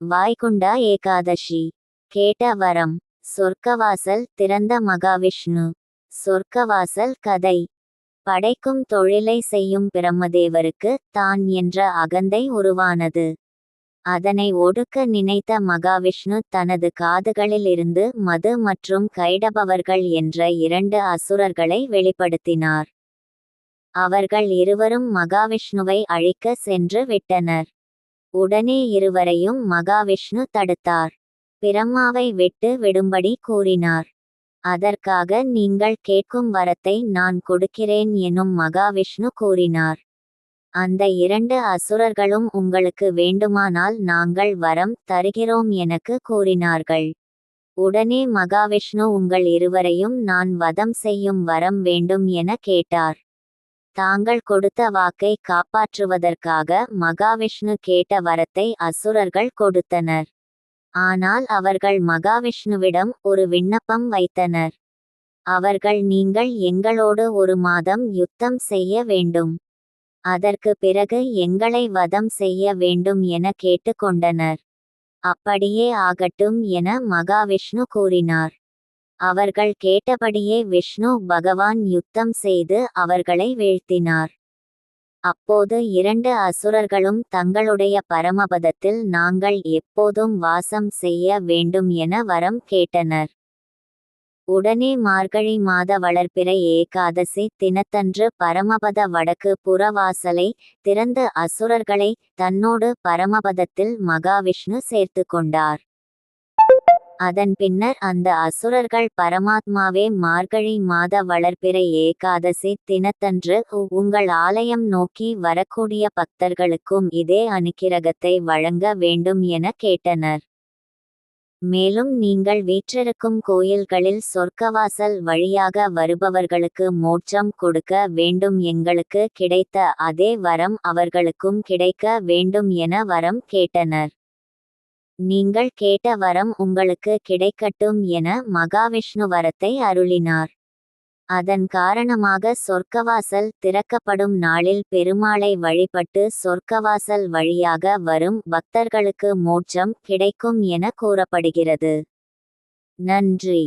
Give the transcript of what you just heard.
வாய்குண்டா ஏகாதசி. கேட்ட வரம். சொர்க்கவாசல் திறந்த மகாவிஷ்ணு. சொர்க்கவாசல் கதை. படைக்கும் தொழிலை செய்யும் பிரம்மதேவருக்கு தான் என்ற அகந்தை உருவானது. அதனை ஒடுக்க நினைத்த மகாவிஷ்ணு தனது காதுகளிலிருந்து மது மற்றும் கைடபவர்கள் என்ற இரண்டு அசுரர்களை வெளிப்படுத்தினார். அவர்கள் இருவரும் மகாவிஷ்ணுவை அழிக்க சென்று விட்டனர். உடனே இருவரையும் மகாவிஷ்ணு தடுத்தார். பிரம்மாவை விட்டு விடும்படி கூறினார். அதற்காக நீங்கள் கேட்கும் வரத்தை நான் கொடுக்கிறேன் எனும் மகாவிஷ்ணு கூறினார். அந்த இரண்டு அசுரர்களும் உங்களுக்கு வேண்டுமானால் நாங்கள் வரம் தருகிறோம் எனக்கு கூறினார்கள். உடனே மகாவிஷ்ணு உங்கள் இருவரையும் நான் வதம் செய்யும் வரம் வேண்டும் என கேட்டார். தாங்கள் கொடுத்த வாக்கை காப்பாற்றுவதற்காக மகாவிஷ்ணு கேட்ட வரத்தை அசுரர்கள் கொடுத்தனர். ஆனால் அவர்கள் மகாவிஷ்ணுவிடம் ஒரு விண்ணப்பம் வைத்தனர். அவர்கள் நீங்கள் எங்களோடு ஒரு மாதம் யுத்தம் செய்ய வேண்டும். அதற்கு பிறகு எங்களை வதம் செய்ய வேண்டும் என கேட்டுக்கொண்டனர். அப்படியே ஆகட்டும் என மகாவிஷ்ணு கூறினார். அவர்கள் கேட்டபடியே விஷ்ணு பகவான் யுத்தம் செய்து அவர்களை வீழ்த்தினார். அப்போது இரண்டு அசுரர்களும் தங்களுடைய பரமபதத்தில் நாங்கள் எப்போதும் வாசம் செய்ய வேண்டும் என வரம் கேட்டனர். உடனே மார்கழி மாத வளர்ப்பிறை ஏகாதசி தினத்தன்று பரமபத வடக்கு புறவாசலை திறந்து அசுரர்களை தன்னோடு பரமபதத்தில் மகாவிஷ்ணு சேர்த்து கொண்டார். அதன் பின்னர் அந்த அசுரர்கள் பரமாத்மாவே மார்கழி மாத வளர்ப்பிறை ஏகாதசி தினத்தன்று உங்கள் ஆலயம் நோக்கி வரக்கூடிய பக்தர்களுக்கும் இதே அனுக்கிரகத்தை வழங்க வேண்டும் என கேட்டனர். மேலும் நீங்கள் வீற்றிருக்கும் கோயில்களில் சொர்க்கவாசல் வழியாக வருபவர்களுக்கு மோட்சம் கொடுக்க வேண்டும் எங்களுக்கு கிடைத்த அதே வரம் அவர்களுக்கும் கிடைக்க வேண்டும் என வரம் கேட்டனர். நீங்கள் கேட்ட வரம் உங்களுக்கு கிடைக்கட்டும் என மகாவிஷ்ணு வரத்தை அருளினார். அதன் காரணமாக சொர்க்கவாசல் திறக்கப்படும் நாளில் பெருமாளை வழிபட்டு சொர்க்கவாசல் வழியாக வரும் பக்தர்களுக்கு மோட்சம் கிடைக்கும் என கூறப்படுகிறது. நன்றி.